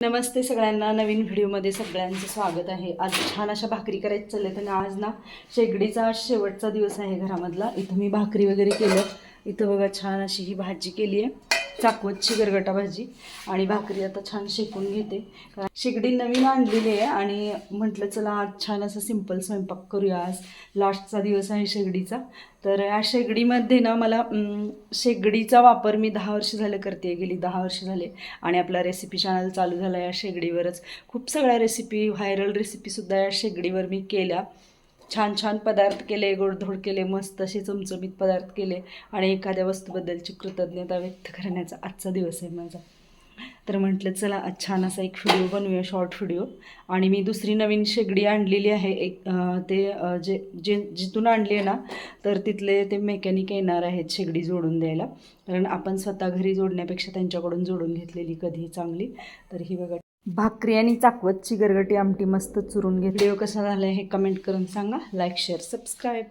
नमस्ते सगळ्यांना. नवीन व्हिडिओमध्ये सगळ्यांचं स्वागत आहे. आज छान अशा भाकरी करायचं चालले तर आज ना शेगडीचा शेवटचा दिवस आहे घरामधला. इथं मी भाकरी वगैरे केलं इथं बघा छान अशी ही भाजी केली आहे चाकवतची गरगटा भाजी आणि भाकरी आता छान शेकून घेते. कारण शेगडी नवीन आणलेली आहे आणि म्हटलं चला आज छान असं सिंपल स्वयंपाक करूया. आज लास्टचा दिवस आहे शेगडीचा. तर या शेगडीमध्ये ना मला शेगडीचा वापर मी दहा वर्ष झालं करते. गेली दहा वर्ष झाले आणि आपला रेसिपी चॅनल चालू झाला या शेगडीवरच. खूप सगळ्या रेसिपी व्हायरल रेसिपीसुद्धा या शेगडीवर मी केल्या. छान छान पदार्थ केले गोडधोड केले मस्त असे चमचमीत पदार्थ केले आणि एखाद्या वस्तूबद्दलची कृतज्ञता व्यक्त करण्याचा आजचा दिवस आहे माझा. तर म्हटलं चला छान असा एक व्हिडिओ बनवूया शॉर्ट व्हिडिओ आणि मी दुसरी नवीन शेगडी आणलेली आहे एक ते जे जे जिथून आणली आहे ना तर तिथले ते मेकॅनिक येणार आहेत शेगडी जोडून द्यायला. कारण आपण स्वतः घरी जोडण्यापेक्षा त्यांच्याकडून जोडून घेतलेली कधी चांगली. तर ही बघा भाकरी आणि चाकवतची गरगटी आमटी मस्त चुरून घेतली व्हिडिओ कसा झाला हे कमेंट करून सांगा. Like share subscribe